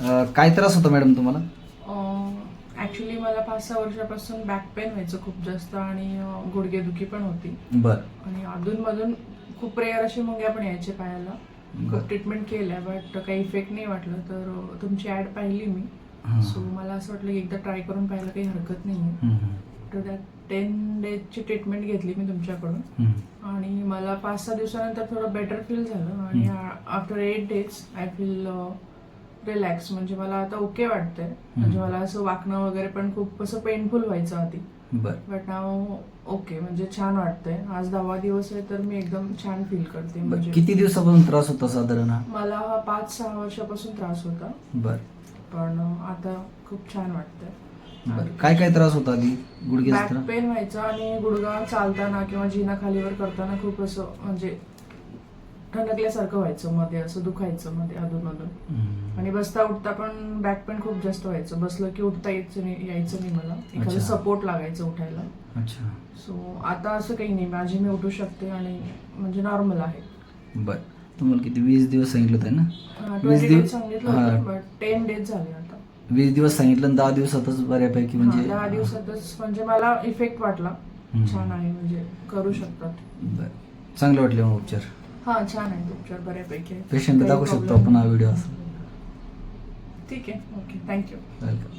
अं, काय त्रास होता मॅडम तुम्हाला? ॲक्च्युली मला पाच सहा वर्षापासून बॅक पेन व्हायचं खूप जास्त आणि अं, गुडघेदुखी पण होती. बर. आणि अधूनमधून खूप रेअर असे मुंग्या पण यायचे पायाला. खूप ट्रीटमेंट केल्या बट काही इफेक्ट नाही वाटलं. तर अं, तुमची ॲड पाहिली मी. सो मला असं वाटलं की एकदा ट्राय करून पाहायला काही हरकत नाही आहे. तर त्यात टेन डेजची ट्रीटमेंट घेतली मी तुमच्याकडून. आणि मला पाच सहा दिवसानंतर थोडं बेटर फील झालं. आणि after eight days I feel relax म्हणजे मला आता ओके वाटतंय. म्हणजे मला असं वाकणं वगैरे पण खूप असं पेनफुल व्हायचं आधी. बर. बट नाव ओके म्हणजे छान वाटतंय. आज दहावा दिवस आहे तर मी एकदम छान फील करते. म्हणजे किती दिवसापासून त्रास होता साधारण मला हा पाच सहा वर्षापासून त्रास होता. बर. पण आता खूप छान वाटतंय. बर. काय काय त्रास होता आधी? त्रास पेन व्हायचा आणि गुडघा चालताना किंवा जिना खालीवर करताना खूप असं म्हणजे ठणकल्यासारखं व्हायचं मध्ये असं दुखायचं मध्ये अधूनमधून. हम्म. आणि बसता उठता पण बॅक पेन खूप जास्त व्हायचं. बसलं की उठता यायचं नाही यायचं नाही मला. एखादं. सपोर्ट लागायचं उठायला. अच्छा. सो आता असं काही नाही. माझी मी उठू शकते आणि म्हणजे नॉर्मल आहे. बर. तुम्हाला किती? वीस दिवस सांगितलं होतं ना? वीस दिवस सांगितलं. होतं बट टेन डेज झाले आता. वीस दिवस सांगितलं दहा दिवसातच बऱ्यापैकी म्हणजे दहा दिवसातच. म्हणजे मला इफेक्ट वाटला. छान आहे. म्हणजे करू शकतात. बर. चांगले वाटले मग उपचार. हा छान आहे उपचार बऱ्यापैकी. आहे. काही दाखवू शकतो problem आपण हा व्हिडिओ असं. ठीक आहे ओके थँक्यू. वेलकम